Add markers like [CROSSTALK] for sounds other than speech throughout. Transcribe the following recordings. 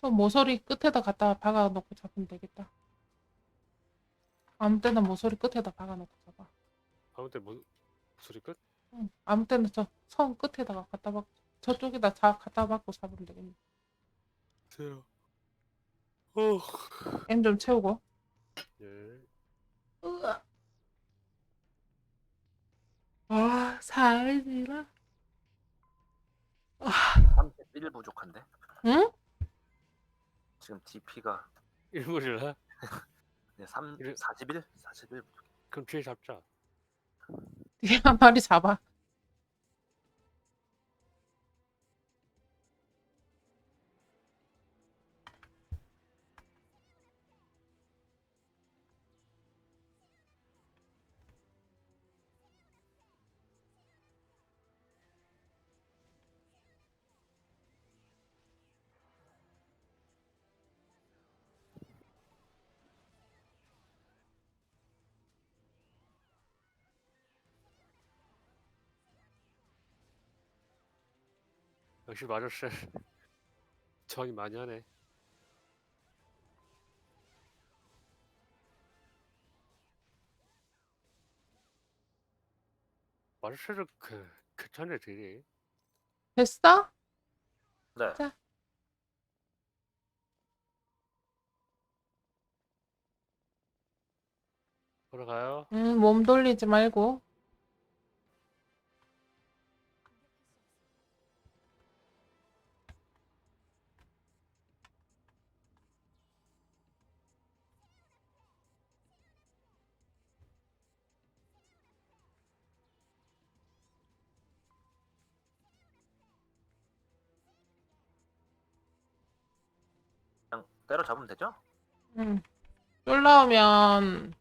저 모서리 끝에다 갖다 박아놓고 잡으면 되겠다. 아무 때나 모서리 끝에다 박아놓고 잡아. 아무 때 뭐, 소리 끝? 응. 아무 때나 저 선 끝에다가 갖다 박, 저쪽에다 자, 갖다 박고 잡으면 되겠네. 세요. 어. M 좀 채우고. 예. 으아. 아, 살지라. 31 부족한데? 응? 지금 DP가 일몰이라? 네, 3, 이래- 41? 41 부족. 그럼 뒤에 잡자. 뒤에 한 마리 잡아. 역시 마저씨. [LAUGHS] 저기 많이 하네. 마저씨를 그, 괜찮네, 되게. 됐어? 네. 자. 돌아가요. 응, 몸 돌리지 말고. 그냥 때려잡으면 되죠? 응. 쫄라오면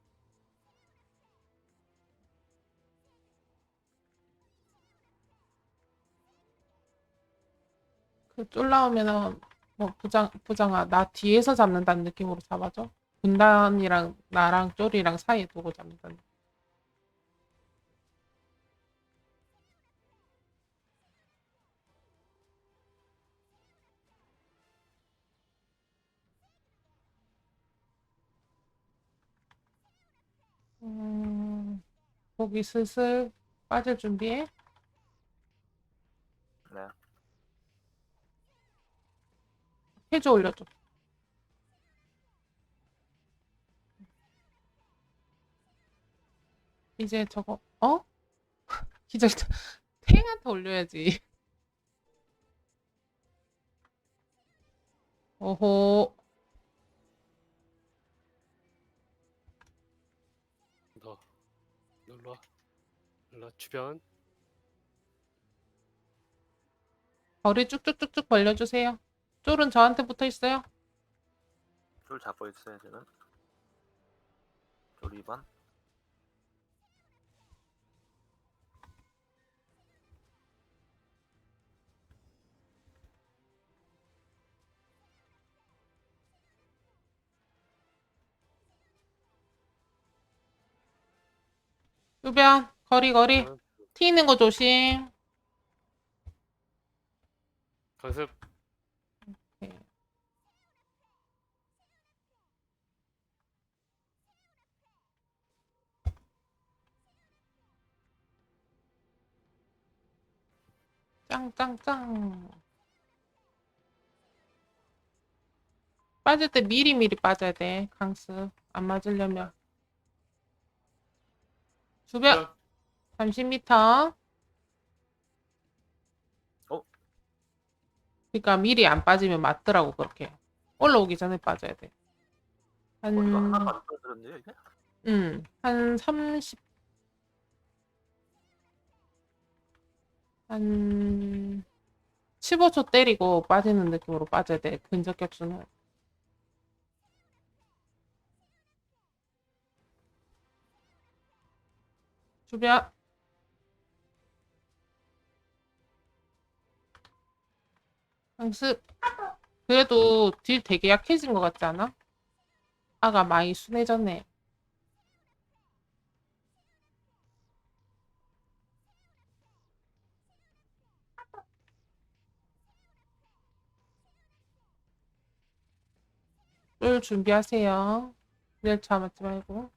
그 쫄라오면은 뭐 부장 부장아 나 뒤에서 잡는다는 느낌으로 잡아줘. 군단이랑 나랑 쫄이랑 사이에 두고 잡는다는. 음, 거기 슬슬 빠질 준비해. 네. 해줘 올려줘. 이제 저거 어? [LAUGHS] 기절 탱한테 올려야지. [LAUGHS] 오호 러 주변. 거리 쭉쭉쭉쭉 벌려주세요. 쫄은 저한테 붙어 있어요. 줄 잡고 있어요, 지금. 줄 2번. 주변 거리 거리 응. 티 있는 거 조심. 강습. 네. 짱짱짱. 빠질 때 미리 미리 빠져야 돼. 강습 안 맞으려면. 주변 30m. 어? 그러니까 미리 안 빠지면 맞더라고 그렇게. 올라오기 전에 빠져야 돼. 어, 이거 한, 안 이게? 음, 한 30, 한 15초 때리고 빠지는 느낌으로 빠져야 돼. 근접 격수는. 주변. 강습. 그래도 딜 되게 약해진 것 같지 않아? 아가 많이 순해졌네. 쫄 준비하세요. 열차 맞지 말고.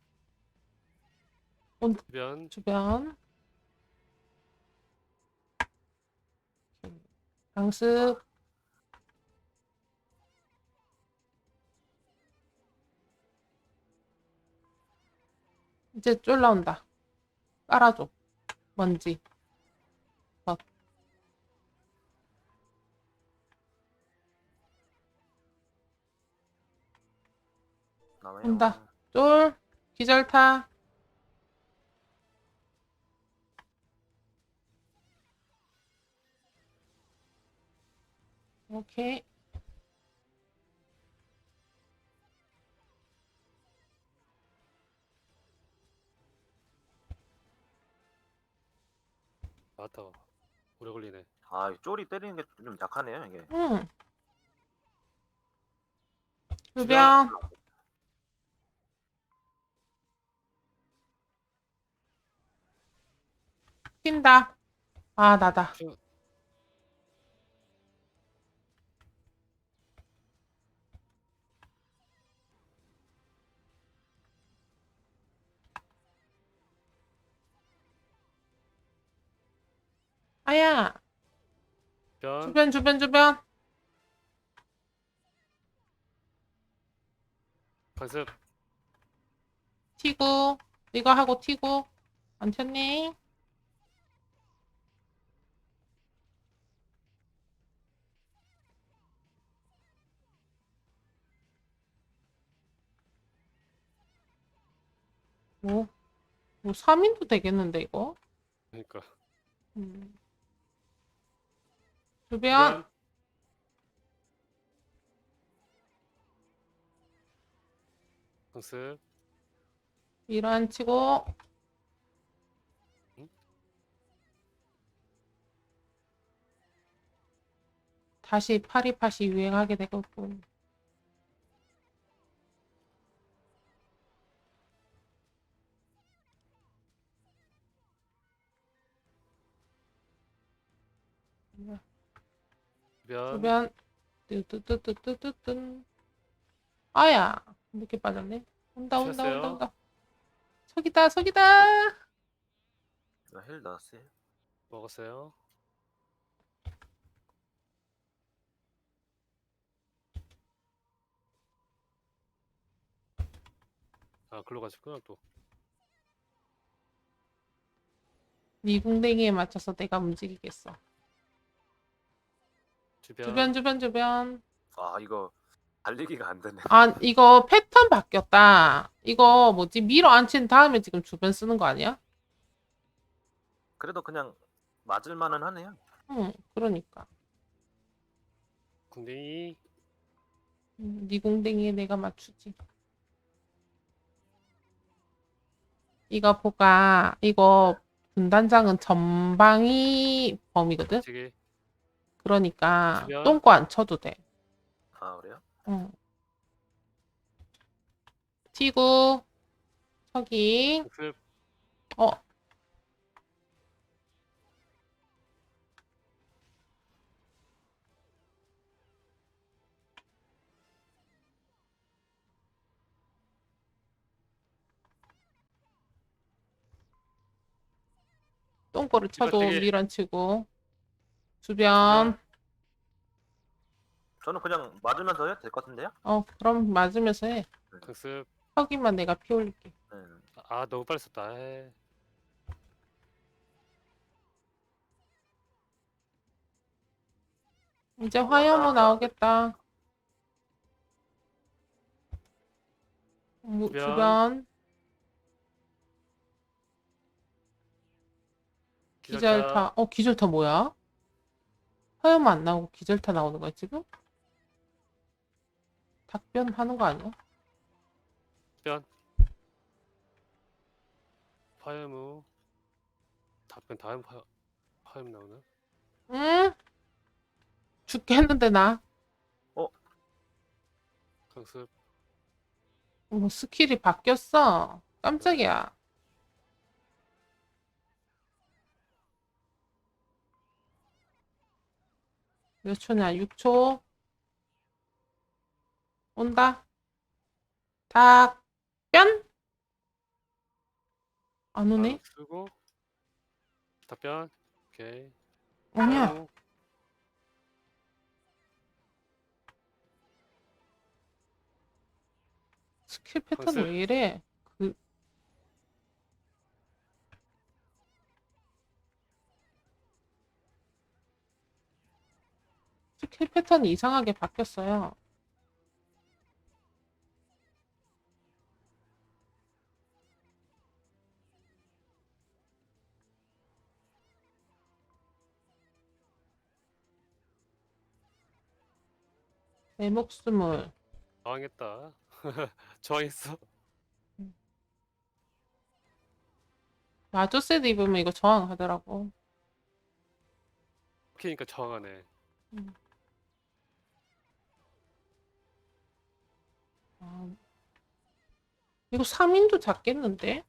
주변 주변. 강습. 이제 쫄 나온다. 깔아줘. 먼지. 나와요. 온다. 쫄. 기절타. 오케이. 맞다. 오래 걸리네. 아, 이 쪼리 때리는 게 좀 약하네요, 이게. 응. 주변. 튄다. 아, 나다. 주- 아야. 주변 주변, 주변, 주변. 강습 튀고. 이거 하고 튀고. 안 튀었니? 뭐, 뭐 3인도 되겠는데, 이거? 그러니까 음. 주변. 강습 안 치고 응? 다시 파리팟이 유행하게 되겠군. 주변 주변 뜨뜨뜨뜨뜨뜨 아야 이렇게 빠졌네. 온다 온다 온다 쉬었어요? 온다. 석이다 석이다. 나헬 나왔어요. 먹었어요. 아, 글로 가셨구나 또. 미궁댕이에 맞춰서 내가 움직이겠어. 주변 주변 주변 주변. 아, 이거 달리기가 안 되네. 아 이거 패턴 바뀌었다. 이거 뭐지 밀어 앉힌 다음에 지금 주변 쓰는 거 아니야? 그래도 그냥 맞을 만은 하네요. 응 그러니까. 궁뎅이 음, 네 공댕이에 내가 맞추지. 이거 보가 이거 분단장은 전방이 범위거든. 지게 그러니까 주변. 똥꼬 안 쳐도 돼. 아, 그래요? 응. 튀고 강습 어 똥꼬를 쳐도 되게- 밀안 치고 주변 저는 그냥 맞으면서 해도 될 것 같은데요? 어 그럼 맞으면서 해 강습 서기만 내가 피 올릴게 네. 아 너무 빨리 썼다. 에이. 이제 화염호 나오겠다 무- 주변. 주변 기절타 어 기절타 뭐야? 화염 안 나오고 기절타 나오는 거야 지금? 답변 하는 거 아니야? 주변 화염우 답변 다음 화, 화염 나오나? 응? 죽겠는데 나. 강습 뭐 스킬이 바뀌었어. 깜짝이야. 몇 초냐? 6초. 온다. 답변? 안 바로 오네? 쓰고 답변. 오케이. 아니야. 스킬 패턴 컨셉. 왜 이래? 패턴이 이상하게 바뀌었어요. 내 목숨을 저항했다. [LAUGHS] 저항했어. 마조세드 입으면 이거 저항하더라고. 키니까 저항하네. 아, 이거 3인도 잡겠는데?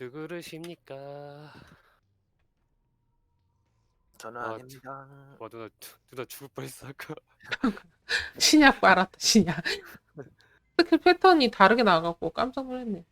누구르십니까? 저는 아, 아 닙니다. 와 누나 누- 누나 죽을 뻔했어 아까. [LAUGHS] 신약 빨았다, 신약. 스킬 [LAUGHS] 패턴이 다르게 나와갖고 깜짝 놀랐네.